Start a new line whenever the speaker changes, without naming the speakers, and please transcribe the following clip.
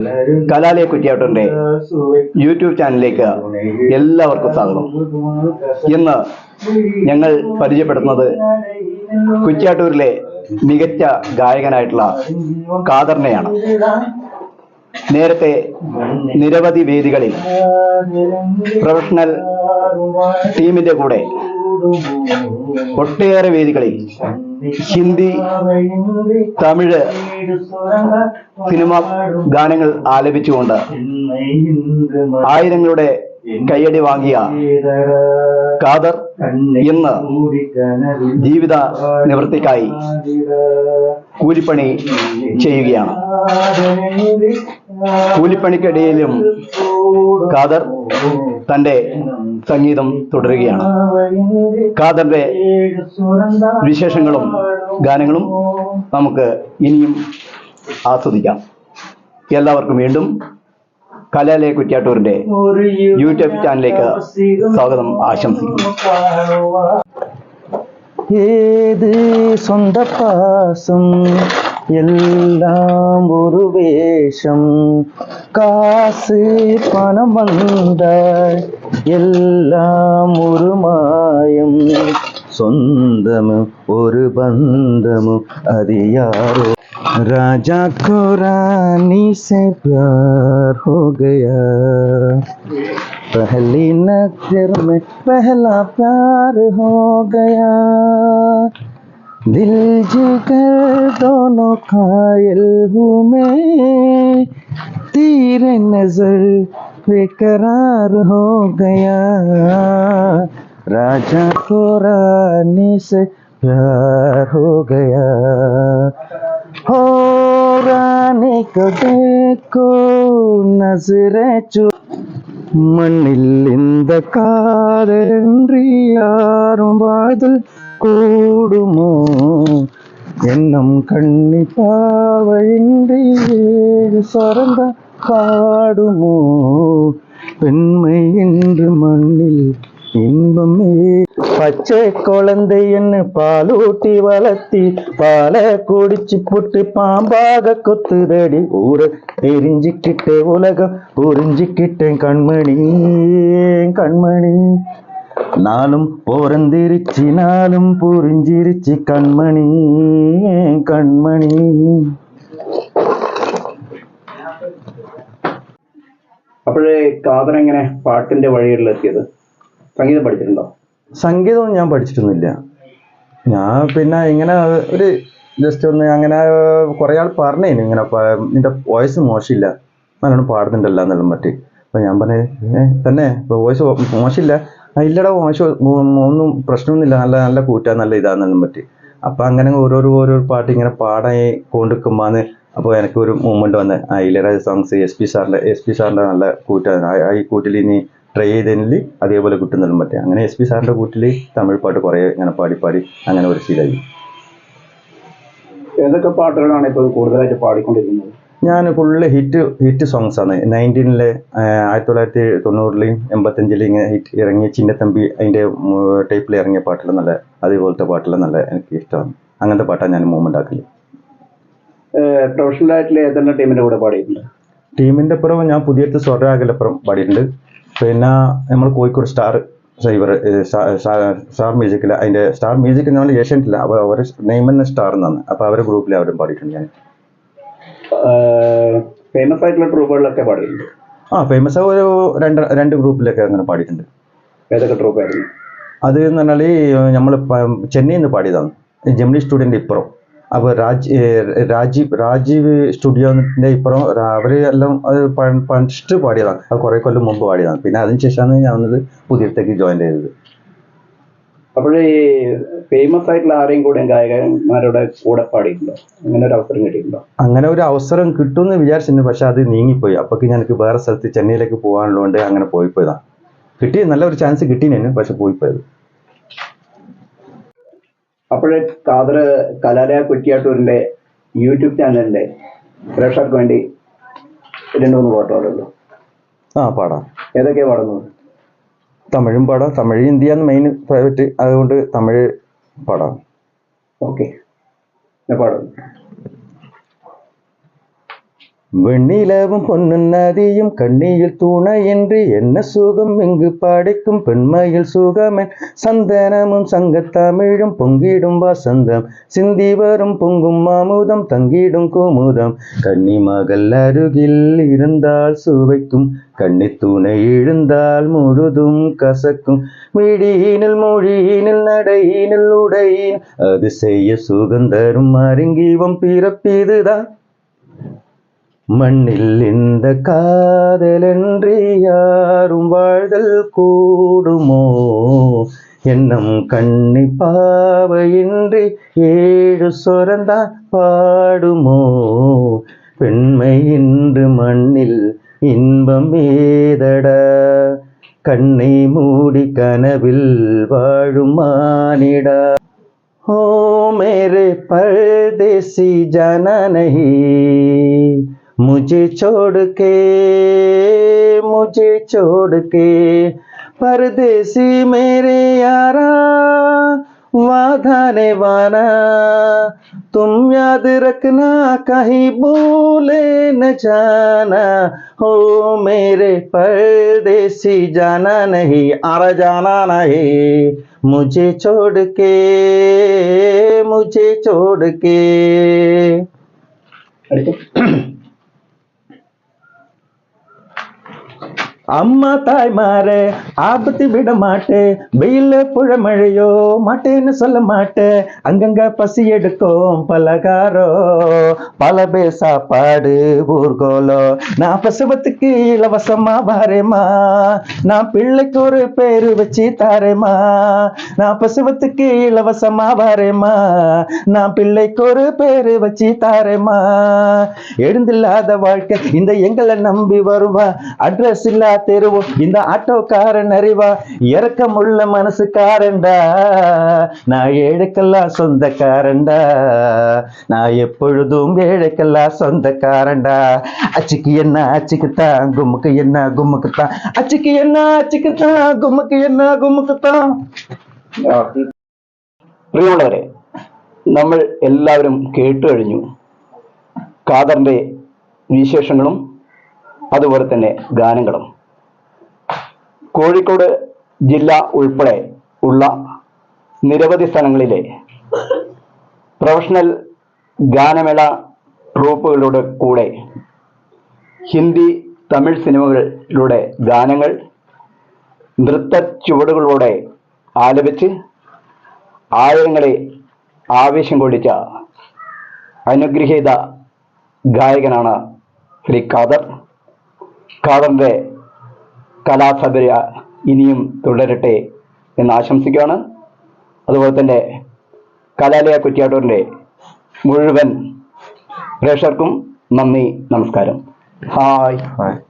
കലാലയ കുറ്റിയാട്ടന്റെ യൂട്യൂബ് ചാനലിലേക്ക് എല്ലാവർക്കും സ്വാഗതം. ഇന്ന് ഞങ്ങൾ പരിചയപ്പെടുത്തുന്നത് കുറ്റിയാട്ടൂരിലെ മികച്ച ഗായകനായിട്ടുള്ള കാദറിനെയാണ് നേരത്തെ നിരവധി വേദികളിൽ പ്രൊഫഷണൽ ടീമിന്റെ കൂടെ ഒട്ടേറെ വേദികളിൽ ഹിന്ദി തമിഴ് സിനിമ ഗാനങ്ങൾ ആലപിച്ചുകൊണ്ട് ആയിരങ്ങളുടെ കയ്യടി വാങ്ങിയ ഖാദർ ഇന്ന് ജീവിത നിവൃത്തിക്കായി കൂലിപ്പണി ചെയ്യുകയാണ്. കൂലിപ്പണിക്കിടയിലും ഖാദർ തന്റെ സംഗീതം തുടരുകയാണ്. ഖാദറിന്റെ വിശേഷങ്ങളും ഗാനങ്ങളും നമുക്ക് ഇനിയും ആസ്വദിക്കാം. എല്ലാവർക്കും വീണ്ടും കലാലയ കുറ്റിയാട്ടൂരിന്റെ യൂട്യൂബ് ചാനലിലേക്ക് സ്വാഗതം ആശംസിക്കുന്നു.
ഏത് സ്വന്തം எல்லாம் ஒரு வேஷம் காசு பணம் வந்தால் எல்லாம் ஒரு மாயம் சொந்தமும் ஒரு பந்தமும் அது யாரோ राजा को रानी से प्यार हो गया पहली नजर में पहला प्यार हो गया दिल जिगर दोनों कायल हूँ मैं। तीर नज़र बेकरार हो गया। राजा को रानी से प्यार हो गया। हो रानी को देखो, नज़र चु मनिल ഇന്ത കാരൻ கூடுமோ? எண்ணம் கண்ணி பாவையின்றி ஏழு சொரந்த பாடுமோ? பெண்மை என்று மண்ணில் இன்பமே பச்சை குழந்தை என்ன பாலூட்டி வளர்த்தி பாலை குடிச்சு புட்டு பாம்பாக கொத்துதடி ஊர தெரிஞ்சுக்கிட்டே உலகம் புரிஞ்சுக்கிட்டேன் கண்மணி கண்மணி? நாளும் பிறந்திருச்சு நாளும் புரிஞ்சிருச்சு கண்மணி கண்மணி
അപ്പോഴേ ഖാദർ എങ്ങനെ പാട്ടിന്റെ വഴികളിലെത്തിയത് സംഗീതം പഠിച്ചിട്ടുണ്ടോ
സംഗീതം ഞാൻ പഠിച്ചിട്ടൊന്നുമില്ല ഞാൻ പിന്നെ ഇങ്ങനെ ഒരു ജസ്റ്റ് ഒന്ന് അങ്ങനെ കുറേ ആൾ പറഞ്ഞേനു ഇങ്ങനെ പ- നിന്റെ വോയിസ് മോശമില്ല നല്ലോണം പാടുന്നുണ്ടല്ലോ എന്നെല്ലാം പറ്റി അപ്പം ഞാൻ പറഞ്ഞു "ഏ, തന്നെ വോയിസ് മോശമില്ല "ആ, ഇല്ലടാ മോശം ഒന്നും പ്രശ്നമൊന്നുമില്ല. നല്ല നല്ല കൂറ്റാ നല്ല ഇതാന്നെല്ലാം പറ്റി. അപ്പം അങ്ങനെ ഓരോരോ ഓരോ പാട്ട് ഇങ്ങനെ പാടാൻ കൊണ്ടിരിക്കുമ്പോന്ന് അപ്പോൾ എനിക്ക് ഒരു മൂമെന്റ് വന്ന്. ആ ഇല്ലറ സോങ്സ് എസ് പി സാറിന്റെ എസ് പി സാറിന്റെ നല്ല കൂറ്റാണ് ഈ കൂട്ടിൽ ഇനി ട്രൈ ചെയ്തതിൽ അതേപോലെ കിട്ടുന്നതും പറ്റും. അങ്ങനെ എസ് പി സാറിന്റെ കൂട്ടിൽ തമിഴ് പാട്ട് കുറേ ഇങ്ങനെ പാടി പാടി അങ്ങനെ ഒരു ശീലമായി
ഏതൊക്കെ പാട്ടുകളാണ് ഇപ്പോൾ കൂടുതലായിട്ട് പാടിക്കൊണ്ടിരിക്കുന്നത്?
ഞാൻ ഫുള്ള് ഹിറ്റ് ഹിറ്റ് സോങ്സ് ആണ്. നയന്റീനിലെ ആയിരത്തി തൊള്ളായിരത്തി തൊണ്ണൂറിലെയും എൺപത്തഞ്ചിലെയും ഇങ്ങനെ ഹിറ്റ് ഇറങ്ങിയ ചിന്നത്തമ്പി അതിന്റെ ടൈപ്പിൽ ഇറങ്ങിയ പാട്ടുകൾ നല്ല അതേപോലത്തെ പാട്ടുകൾ നല്ല എനിക്ക് ഇഷ്ടമാണ്. അങ്ങനത്തെ പാട്ടാണ് ഞാൻ മൂവ്മെന്റ് ആക്കൽ.
പ്രൊഫഷണൽ ആയിട്ടുള്ള ഏതെല്ലാം ടീമിന്റെ കൂടെ പാടിയിട്ടുണ്ട്?
ടീമിന്റെ അപ്പുറം ഞാൻ പുതിയത്ത് സ്വരാകലപ്പുറം പാടിയിട്ടുണ്ട്. പിന്നെ നമ്മൾ കോഴിക്കോട് സ്റ്റാർ സൈബർ സ്റ്റാർ മ്യൂസിക്കിൽ അതിന്റെ സ്റ്റാർ മ്യൂസിക് നമ്മൾ ഏഷ്യനിട്ടില്ല അപ്പോൾ അവരെ നെയ്മെന്ന സ്റ്റാർ എന്നാണ്. അപ്പോൾ അവരുടെ ഗ്രൂപ്പിൽ അവരും പാടിയിട്ടുണ്ട് ഞാൻ.
ഫേമസ് ആയിട്ടുള്ള ട്രൂപ്പുകളിലൊക്കെ പാടിയിട്ടുണ്ട്.
ആ ഫേമസ് ഒരു രണ്ട് രണ്ട് ഗ്രൂപ്പിലൊക്കെ അങ്ങനെ പാടിയിട്ടുണ്ട്.
ഏതൊക്കെ ട്രൂപ്പായിരുന്നു
അത് എന്ന് പറഞ്ഞാൽ നമ്മൾ ചെന്നൈയിൽ നിന്ന് പാടിയതാണ്. ജമിനി സ്റ്റുഡിയോന്റെ ഇപ്പുറം. അപ്പോൾ രാജ് രാജീവ് രാജീവ് സ്റ്റുഡിയോന്റെ ഇപ്പുറം അവർ എല്ലാം അത് ഫസ്റ്റ് പാടിയതാണ്. അത് കുറേ കൊല്ലം മുമ്പ് പാടിയതാണ്. പിന്നെ അതിന് ശേഷമാണ് ഞാൻ വന്നത് പുതിയത്തേക്ക് ജോയിൻ ചെയ്തത്.
അപ്പോഴേ ഫേമസ് ആയിട്ടുള്ള ആരെയും കൂടെ ഗായകന്മാരുടെ കൂടെ പാടിയിട്ടുണ്ടോ? അങ്ങനെ ഒരു അവസരം കിട്ടിയിട്ടുണ്ടോ?
അങ്ങനെ ഒരു അവസരം കിട്ടുമെന്ന് വിചാരിച്ചിരുന്നു പക്ഷെ അത് നീങ്ങിപ്പോയി. അപ്പോഴേക്ക് എനിക്ക് വേറെ സ്ഥലത്ത് ചെന്നൈയിലേക്ക് പോകാനുള്ളതുകൊണ്ട് അങ്ങനെ പോയി പോയതാണ് കിട്ടി നല്ല ഒരു ചാൻസ് കിട്ടീനു പക്ഷെ പോയി പോയത്
അപ്പോഴേ കാതർ കലാലയ കുറ്റിയാട്ടൂരിന്റെ യൂട്യൂബ് ചാനലിന്റെ പ്രേക്ഷകർക്ക് വേണ്ടി രണ്ട് മൂന്ന് പാട്ടുകളുള്ളൂ
ആ പാടാം.
ഏതൊക്കെയാണ് പാടുന്നത്?
തമിഴും പാടാം. തമിഴ് ഹിന്ദിയാണ് മെയിൻ പ്രൈവറ്റ് അതുകൊണ്ട് തമിഴ് പാടാം.
ഓക്കെ പാടും.
வெண்ணிலவும் பொன்னும் நதியும் கண்ணியில் துணையின்றி என்ன சுகம்? இங்கு படைக்கும் பெண்மையில் சுகமென் சந்தனமும் சங்கத்தமிழும் பொங்கிடும் வசந்தம். சிந்தி வரும் பொங்கும் மாமுதம் தங்கிடும் குமுதம். கன்னி மகள் அருகில் இருந்தால் சுவைக்கும் கண்ணி துணை எழுந்தால் முழுதும் கசக்கும். விழியினில் மொழியினில் நடையினில் உடையின் அது செய்ய சுகந்தரும் அருங்கிவம் பிறப்பிதுதான். மண்ணில் இந்த காதலன்றி யாரும் வாழ்தல் கூடுமோ? என்னும் கண்ணி பாவையின்றி ஏழு சொரந்தான் பாடுமோ? பெண்மை இன்று மண்ணில் இன்பம் ஏதட? கண்ணை மூடி கனவில் வாழும் மானிடா? ஓ மேரே பரதேசி ஜன मुझे छोड़ के, मुझे छोड़ के, परदेसी मेरे यारा वादा निभाना तुम याद रखना, कहीं भूले न जाना। हो मेरे परदेसी, जाना नहीं आरा जाना नहीं। मुझे छोड़ के, मुझे छोड़ के। அம்மா தாய் மாற ஆபத்து விட மாட்டேன் வெயில புழ மழையோ மாட்டேன்னு சொல்ல மாட்டேன் அங்கங்க பசி எடுக்கும் பலகாரம் பல பேர் சாப்பாடு ஊர்கோலோ நான் பசுவத்துக்கு இலவசமா வாரேம்மா. நான் பிள்ளைக்கு ஒரு பேரு வச்சு தாரேம்மா. நான் பசுவத்துக்கு இலவசமா வாரேம்மா. நான் பிள்ளைக்கு ஒரு பேரு வச்சு தாரேம்மா. எழுந்தில்லாத வாழ்க்கை இந்த எங்களை நம்பி வருவா. அட்ரஸ் இல்லாத தெருவும் இந்த ஆட்டோக்காரன் அறிவா இறக்கமுள்ள மனசுக்காரன்டா நான் ஏழைக்கெல்லாம் சொந்தக்காரன்டா நான் எப்பொழுதும் ஏழைக்கெல்லாம் சொந்தக்காரன்டா அச்சுக்கு என்ன அச்சுக்குத்தான் கும்முக்கு என்ன கும்முக்குத்தான் அச்சுக்கு என்ன அச்சுக்குத்தான் கும்முக்கு என்ன கும்முக்குத்தான்
ആ. പ്രിയമുള്ളവരെ നമ്മൾ എല്ലാവരും കേട്ടു കഴിഞ്ഞു ഖാദറിന്റെ വിശേഷങ്ങളും അതുപോലെ തന്നെ ഗാനങ്ങളും കോഴിക്കോട് ജില്ല ഉൾപ്പെടെ ഉള്ള നിരവധി സ്ഥലങ്ങളിലെ പ്രൊഫഷണൽ ഗാനമേള ട്രൂപ്പുകളുടെ കൂടെ ഹിന്ദി തമിഴ് സിനിമകളിലൂടെ ഗാനങ്ങൾ നൃത്ത ചുവടുകളോടെ ആലപിച്ച് ആയിരങ്ങളെ ആവേശം കൊള്ളിച്ച അനുഗ്രഹീത ഗായകനാണ് ശ്രീ ഖാദർ. ഖാദറിന്റെ കലാസബര ഇനിയും തുടരട്ടെ എന്ന് ആശംസിക്കുകയാണ്. അതുപോലെ തന്നെ കലാലയ കുറ്റിയാട്ടൂരിന്റെ മുഴുവൻ പ്രേക്ഷകർക്കും നന്ദി നമസ്കാരം. ഹായ്.
Bye.